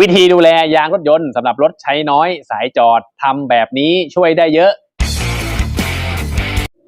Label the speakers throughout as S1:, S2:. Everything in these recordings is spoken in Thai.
S1: วิธีดูแลยางรถยนต์สำหรับรถใช้น้อยสายจอดทำแบบนี้ช่วยได้เยอะ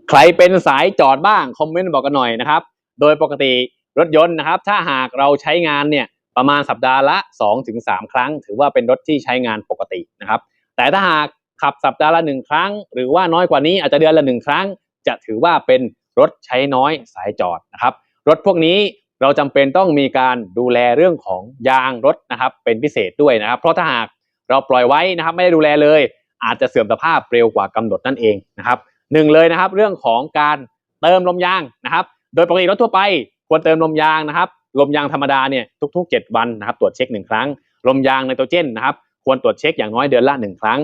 S1: ใครเป็นสายจอดบ้างคอมเมนต์บอกกันหน่อยนะครับ โดยปกติรถยนต์นะครับ ถ้าหากเราใช้งานเนี่ยประมาณสัปดาห์ละ 2-3 ครั้ง ถือว่าเป็นรถที่ใช้งานปกตินะครับ แต่ถ้าหากขับสัปดาห์ละหนึ่งครั้ง หรือว่าน้อยกว่านี้อาจจะเดือนละหนึ่งครั้ง จะถือว่าเป็นรถใช้น้อยสายจอดนะครับ รถพวกนี้ เราจำเป็นต้องมีการดูแลเรื่องของยางรถนะครับ เป็นพิเศษด้วยนะครับ เพราะถ้าหากเราปล่อยไว้นะครับ ไม่ได้ดูแลเลย อาจจะเสื่อมสภาพเร็วกว่ากำหนดนั่นเองนะครับหนึ่งเลยนะครับ เรื่องของการเติมลมยางนะครับ โดยปกติรถทั่วไปควรเติมลมยางนะครับลมยางธรรมดาเนี่ยทุก ๆ 7 วันนะครับ ตรวจเช็คหนึ่งครั้ง ลมยางไนโตรเจนนะครับ ควรตรวจเช็คอย่างน้อยเดือนละหนึ่งครั้ง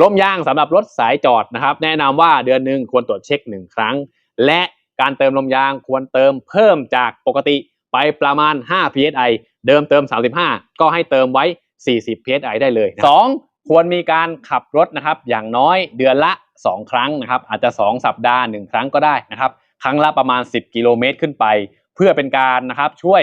S1: ลมยางสำหรับรถสายจอดนะครับ แนะนำว่าเดือนหนึ่งควรตรวจเช็คหนึ่งครั้ง และการเติมลมยางควรเติมเพิ่มจากปกติ ไปประมาณ 5 psi เดิมเติม 35 ก็ให้เติมไว้ 40 psi ได้เลยนะสองควรมีการขับรถนะครับ อย่างน้อยเดือนละ 2 ครั้งนะครับ อาจจะ 2 สัปดาห์ 1 ครั้งก็ได้นะครับ ครั้งละประมาณ 10 กิโลเมตรขึ้นไป เพื่อเป็นการนะครับช่วย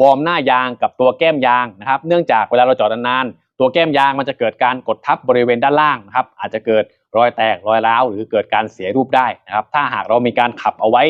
S1: วอร์มหน้ายางกับตัวแก้มยางนะครับ เนื่องจากเวลาเราจอดนานๆตัวแก้มยางมันจะเกิดการกดทับบริเวณด้านล่างนะครับ อาจจะเกิดรอยแตกรอยร้าวหรือเกิดการเสียรูปได้นะครับ ถ้าหากเรามีการขับเอาไว้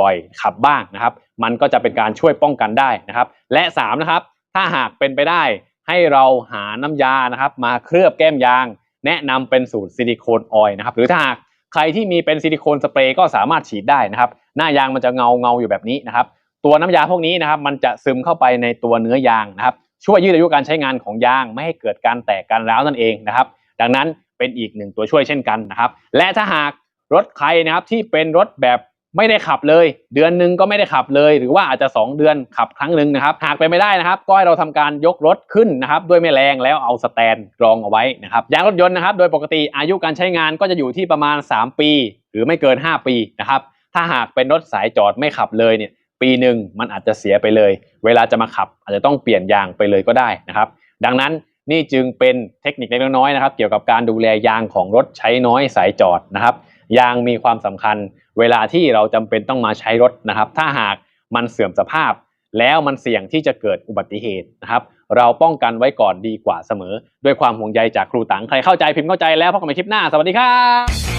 S1: บ่อยๆ ขับบ้างนะครับ มันก็จะเป็นการช่วยป้องกันได้นะครับ และ3นะครับถ้าหากเป็นไปได้ให้เราหาน้ำยานะครับมาเคลือบแก้มยาง แนะนำเป็นสูตรซิลิโคนออยล์นะครับหรือถ้าหากใครที่มีเป็นซิลิโคนสเปรย์ก็สามารถฉีดได้นะครับ หน้ายางมันจะเงาเงาอยู่แบบนี้นะครับ ตัวน้ำยาพวกนี้นะครับมันจะซึมเข้าไปในตัวเนื้อยางนะครับ ช่วยยืดอายุการใช้งานของยางไม่ให้เกิดการแตกการร้าวนั่นเองนะครับ ดังนั้นเป็นอีกหนึ่งตัวช่วยเช่นกันนะครับ และถ้าหากรถใครนะครับที่เป็นรถแบบ ไม่ได้ขับเลย เดือนหนึ่งก็ไม่ได้ขับเลย หรือว่าอาจจะ 2 เดือนขับครั้งหนึ่งนะครับหากไปไม่ได้นะครับ ก็ให้เราทำการยกรถขึ้นนะครับด้วยแม่แรงแล้วเอาสแตนรองเอาไว้นะครับยางรถยนต์นะครับ โดยปกติอายุการใช้งานก็จะอยู่ที่ประมาณ 3 ปี หรือไม่เกิน 5 ปีนะครับถ้าหากเป็นรถสายจอดไม่ขับเลยเนี่ยปีหนึ่งมันอาจจะเสียไปเลย เวลาจะมาขับ อาจจะต้องเปลี่ยนยางไปเลยก็ได้นะครับ ดังนั้นนี่จึงเป็นเทคนิคเล็กน้อยนะครับ เกี่ยวกับการดูแลยางของรถใช้น้อยสายจอดนะครับ ยางมีความสำคัญ เวลาที่เราจำเป็นต้องมาใช้รถนะครับ ถ้าหากมันเสื่อมสภาพ แล้วมันเสี่ยงที่จะเกิดอุบัติเหตุนะครับ เราป้องกันไว้ก่อนดีกว่าเสมอ ด้วยความห่วงใยจากครูตังใครเข้าใจพิมพ์เข้าใจแล้วพบกันใหม่คลิปหน้า สวัสดีครับ